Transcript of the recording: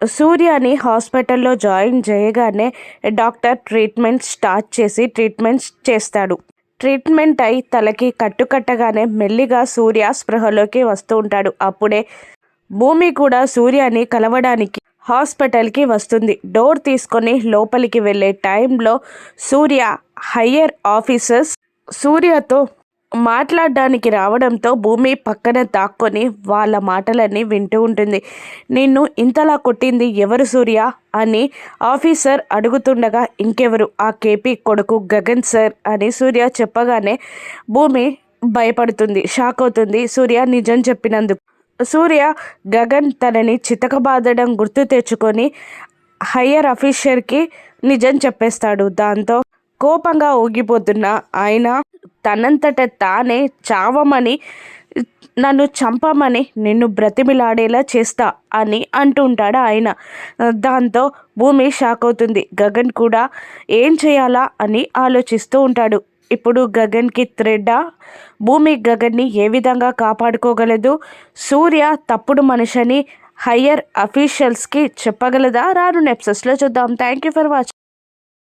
సూర్యని హాస్పిటల్లో జాయిన్ చేయగానే doctor treatment start చేసి ట్రీట్మెంట్ చేస్తాడు. ట్రీట్మెంట్ అయి తలకి కట్టుకట్టగానే మెల్లిగా సూర్య స్పృహలోకి వస్తూ ఉంటాడు. అప్పుడే భూమి కూడా సూర్యని కలవడానికి హాస్పిటల్కి వస్తుంది. డోర్ తీసుకొని లోపలికి వెళ్ళే టైంలో సూర్య హయ్యర్ ఆఫీసర్స్ సూర్యతో మాట్లాడడానికి రావడంతో భూమి పక్కన దాక్కొని వాళ్ళ మాటలన్నీ వింటూ ఉంటుంది. నిన్ను ఇంతలా కొట్టింది ఎవరు సూర్య? అని ఆఫీసర్ అడుగుతుండగా ఇంకెవరు? ఆ కేపీ కొడుకు గగన్ సార్ అని సూర్య చెప్పగానే భూమి భయపడుతుంది షాక్ అవుతుంది. సూర్య నిజం చెప్పినందుకు. సూర్య గగన్ తనని చితకబాదడం గుర్తు తెచ్చుకొని హయ్యర్ అఫీషియర్కి నిజం చెప్పేస్తాడు. దాంతో కోపంగా ఊగిపోతున్న ఆయన తనంతట తానే చావమని నన్ను చంపమని నిన్ను బ్రతిమిలాడేలా చేస్తా అని అంటుంటాడు ఆయన. దాంతో భూమి షాక్ అవుతుంది. గగన్ కూడా ఏం చేయాలా అని ఆలోచిస్తూ ఉంటాడు. ఇప్పుడు గగన్కి థ్రెడ్ భూమి గగన్ని ఏ విధంగా కాపాడుకోగలదు? సూర్య తప్పుడు మనిషిని హయ్యర్ అఫీషియల్స్కి చెప్పగలదా? రాను నెప్సెస్లో చూద్దాం. Thank you for watching